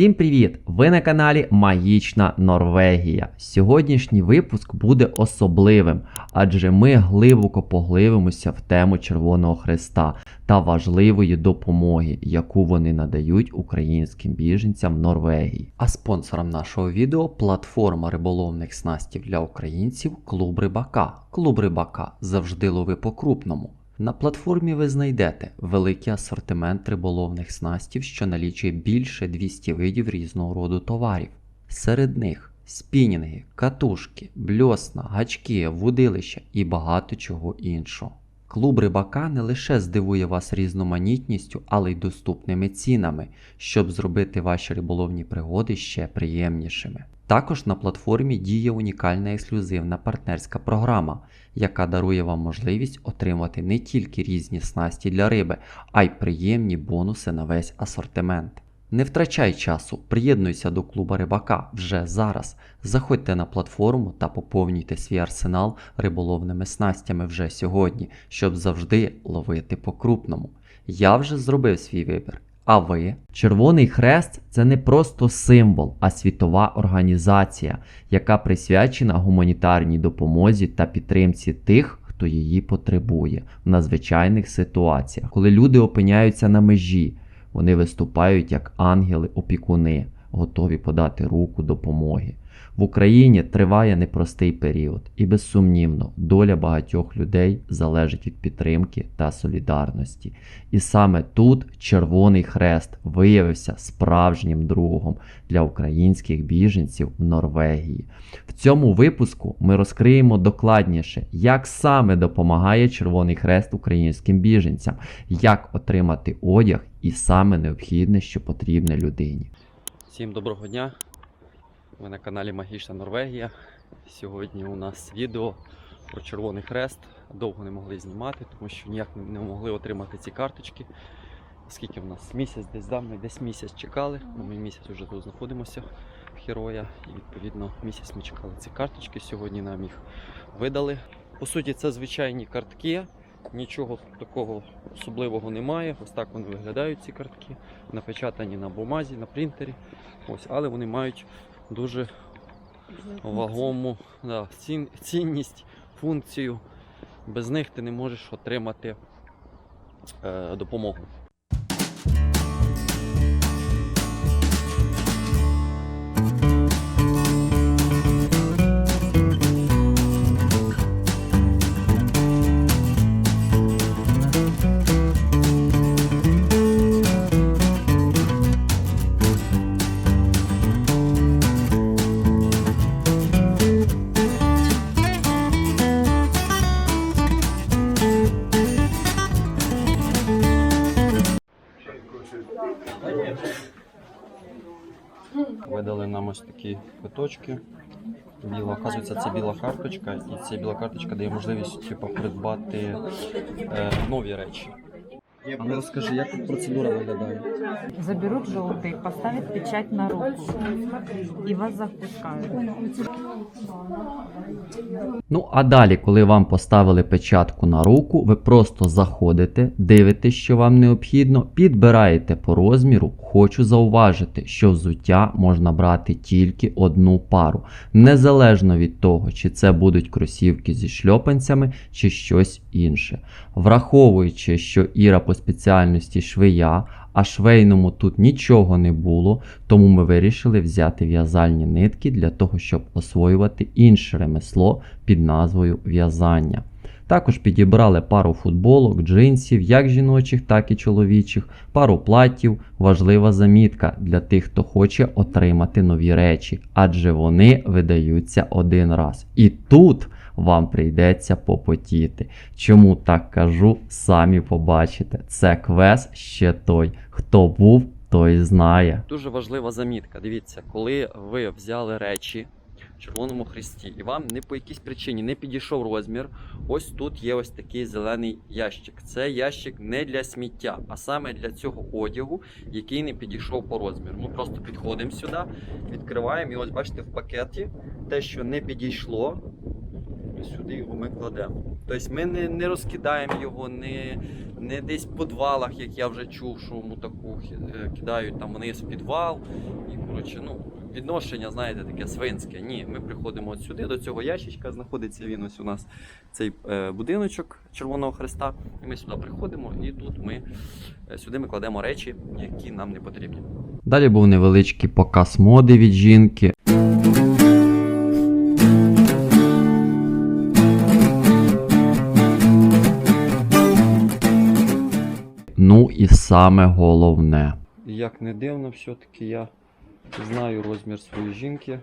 Всім привіт! Ви на каналі Магічна Норвегія. Сьогоднішній випуск буде особливим, адже ми глибоко поглибимося в тему Червоного Хреста та важливої допомоги, яку вони надають українським біженцям в Норвегії. А спонсором нашого відео платформа риболовних снастів для українців Клуб Рибака. Клуб Рибака завжди лови по крупному. На платформі ви знайдете великий асортимент риболовних снастів, що налічує більше 200 видів різного роду товарів. Серед них спінінги, катушки, бльосна, гачки, вудилища і багато чого іншого. Клуб рибака не лише здивує вас різноманітністю, але й доступними цінами, щоб зробити ваші риболовні пригоди ще приємнішими. Також на платформі діє унікальна ексклюзивна партнерська програма, яка дарує вам можливість отримати не тільки різні снасті для риби, а й приємні бонуси на весь асортимент. Не втрачай часу, приєднуйся до клуба рибака вже зараз. Заходьте на платформу та поповнюйте свій арсенал риболовними снастями вже сьогодні, щоб завжди ловити по-крупному. Я вже зробив свій вибір. А ви? Червоний Хрест це не просто символ, а світова організація, яка присвячена гуманітарній допомозі та підтримці тих, хто її потребує в надзвичайних ситуаціях. Коли люди опиняються на межі, вони виступають як ангели-опікуни, готові подати руку допомоги. В Україні триває непростий період, і безсумнівно доля багатьох людей залежить від підтримки та солідарності. І саме тут Червоний Хрест виявився справжнім другом для українських біженців в Норвегії. В цьому випуску ми розкриємо докладніше, як саме допомагає Червоний Хрест українським біженцям, як отримати одяг і саме необхідне, що потрібне людині. Всім доброго дня! Ви на каналі Магічна Норвегія. Сьогодні у нас відео про Червоний Хрест. Довго не могли знімати, тому що ніяк не могли отримати ці карточки. Скільки в нас місяць десь да, ми десь місяць чекали. Ну, Ми місяць вже тут знаходимося в Хероя. І відповідно місяць ми чекали ці карточки. Сьогодні нам їх видали. По суті, це звичайні картки. Нічого такого особливого немає. Ось так вони виглядають ці картки. Напечатані на бумазі, на принтері. Ось, але вони мають дуже вагому да, цін, цінність, функцію. Без них ти не можеш отримати е, допомогу. Видали нам ось такі квиточки. Біла, оказується, це біла карточка, і ця біла карточка дає можливість типу, придбати е, нові речі. А ну розкажи, як тут процедура виглядає? Заберут желтый, поставят печать на руку и вас запускают. Ну а далі, коли вам поставили печатку на руку, ви просто заходите, дивитесь, що вам необхідно, підбираєте по розміру. Хочу зауважити, що взуття можна брати тільки одну пару, незалежно від того, чи це будуть кросівки зі шльопанцями, чи щось інше. Враховуючи, що Іра по спеціальності швея, а швейному тут нічого не було, тому ми вирішили взяти в'язальні нитки для того, щоб освоювати інше ремесло під назвою в'язання. Також підібрали пару футболок, джинсів, як жіночих, так і чоловічих, пару платтів. Важлива замітка для тих, хто хоче отримати нові речі, адже вони видаються один раз. І тут вам прийдеться попотіти. Чому так кажу, самі побачите. Це квест ще той. Хто був, той знає. Дуже важлива замітка. Дивіться, коли ви взяли речі Червоному Хресті і вам не по якійсь причині не підійшов розмір, ось тут є ось такий зелений ящик. Це ящик не для сміття, а саме для цього одягу, який не підійшов по розміру. Ми просто підходимо сюди, відкриваємо і ось бачите в пакеті те, що не підійшло. Сюди його ми кладемо. Тобто ми не, не розкидаємо його, не, не десь в підвалах, як я вже чув, що мутаку ки- кидають там вниз в підвал. І коротше, ну, відношення, знаєте, таке свинське. Ні, ми приходимо от сюди, до цього ящичка, знаходиться він ось у нас цей е, будиночок Червоного Христа. І ми сюди приходимо, і тут ми е, сюди ми кладемо речі, які нам не потрібні. Далі був невеличкий показ моди від жінки. Ну і саме головне. Як не дивно, все-таки я знаю розмір своєї жінки.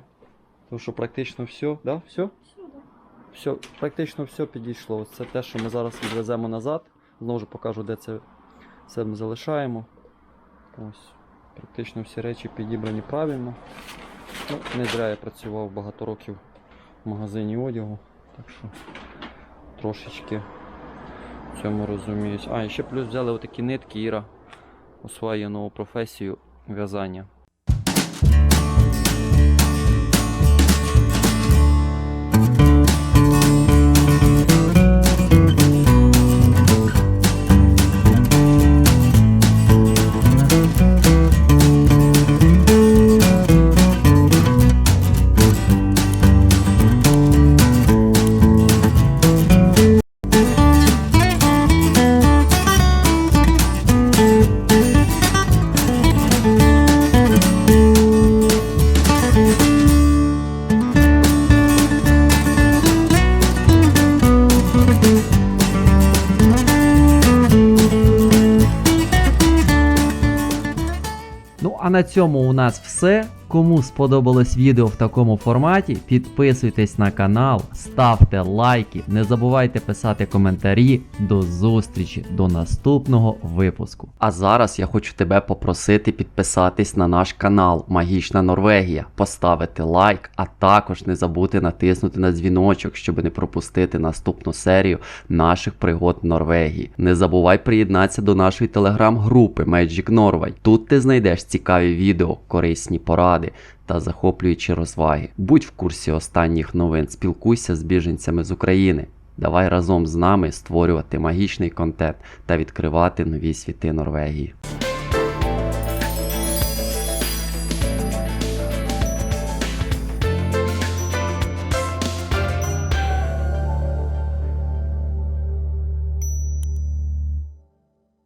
Тому що практично все, да? Все? Все, практично все підійшло. Це те, що ми зараз відвеземо назад. Знову ж покажу, де це все ми залишаємо. Ось. Практично всі речі підібрані правильно. Ну, не зря я працював багато років в магазині одягу. Так що трошечки в цьому розуміюсь. А, і ще плюс взяли отакі нитки Іра освоює нову професію в'язання. Ну а на цьому у нас все. Кому сподобалось відео в такому форматі, підписуйтесь на канал, ставте лайки, не забувайте писати коментарі. До зустрічі, до наступного випуску. А зараз я хочу тебе попросити підписатись на наш канал Магічна Норвегія, поставити лайк, а також не забути натиснути на дзвіночок, щоб не пропустити наступну серію наших пригод в Норвегії. Не забувай приєднатися до нашої телеграм-групи Magic Norway. Тут ти знайдеш цікаві відео, корисні поради та захоплюючі розваги. Будь в курсі останніх новин, спілкуйся з біженцями з України. Давай разом з нами створювати магічний контент та відкривати нові світи Норвегії.